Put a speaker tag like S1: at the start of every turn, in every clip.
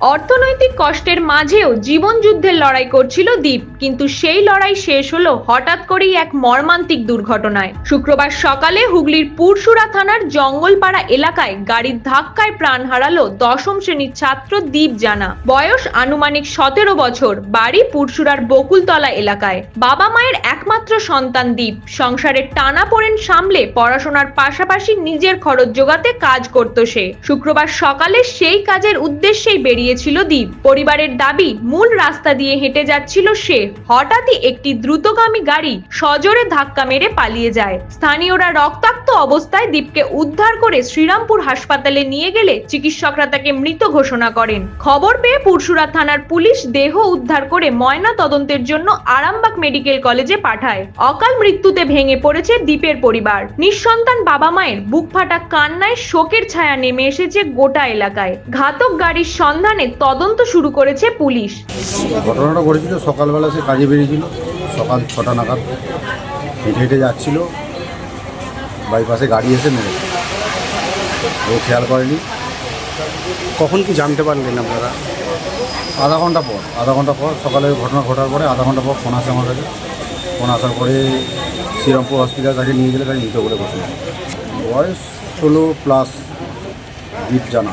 S1: অর্থনৈতিক কষ্টের মাঝেও জীবন যুদ্ধের লড়াই করছিল দ্বীপ, কিন্তু সেই লড়াই শেষ হলো হঠাৎ করেই এক মর্মান্তিক দুর্ঘটনায়। শুক্রবার সকালে হুগলির পুরসুরা থানার জঙ্গলপাড়া এলাকায় গাড়ির ধাক্কায় প্রাণ হারালো দশম শ্রেণির ছাত্র দ্বীপ জানা। বয়স আনুমানিক সতেরো বছর, বাড়ি পুরসুরার বকুলতলা এলাকায়। বাবা মায়ের একমাত্র সন্তান দ্বীপ। সংসারের টানা পড়েন সামলে পড়াশোনার পাশাপাশি নিজের খরচ জোগাতে কাজ করত সে। শুক্রবার সকালে সেই কাজের উদ্দেশ্যেই বেরিয়েছিল দীপ। পরিবারের দাবি, মূল রাস্তা দিয়ে হেঁটে যাচ্ছিল সে। হঠাৎই একটি দ্রুতগামী গাড়ি সজোরে ধাক্কা মেরে পালিয়ে যায়। স্থানীয়রা রক্তাক্ত অবস্থায় দ্বীপকে উদ্ধার করে শ্রীরামপুর হাসপাতালে নিয়ে গেলে চিকিৎসকরা তাকে মৃত ঘোষণা করেন। খবর পেয়ে পুরসুরা থানার পুলিশ দেহ উদ্ধার করে ময়না তদন্তের জন্য আরামবাগ মেডিকেল কলেজে পাঠায়। অকাল মৃত্যুতে ভেঙে পড়েছে দ্বীপের পরিবার। নিঃসন্তান বাবা মায়ের বুক ফাটা কান্নায় শোকের ছায়া নেমে এসেছে গোটা এলাকায়। ঘাতক গাড়ির সন্ধানে তদন্ত শুরু করেছে পুলিশ।
S2: ঘটনাটা ঘটেছিল, সকালবেলা সে কাজে বেরিয়েছিল, সকাল ছটা নাগাদ। হেঁটে হেঁটে যাচ্ছিল বাইপাসে গাড়ি এসে মেরে দেয়। ও খেয়াল করেনি।
S3: কখন কি জানতে পারলেন আপনারা?
S2: আধা ঘণ্টা পর আধা ঘণ্টা পর সকালে ঘটনা ঘটার পরে আধা ঘণ্টা পর ফোন আসে আমার কাছে। ফোন আসার পরে শ্রীরামপুর হসপিটাল তাকে নিয়ে গেলে তাকে মৃত বলে বসে বয়স ষোলো প্লাস দ্বীপ জানা।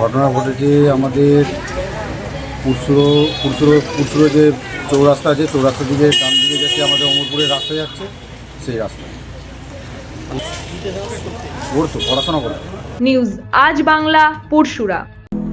S2: ঘটনা ঘটেছে আমাদের পুরসুরো পুরসুরো পুরসুরো যে চৌরাস্তা আছে চৌরাস্তা দিকে ডান দিকে যাচ্ছে আমাদের অমরপুরের রাস্তা যাচ্ছে সেই রাস্তা পড়াশোনা
S1: নিউজ আজ বাংলা পুরসুরা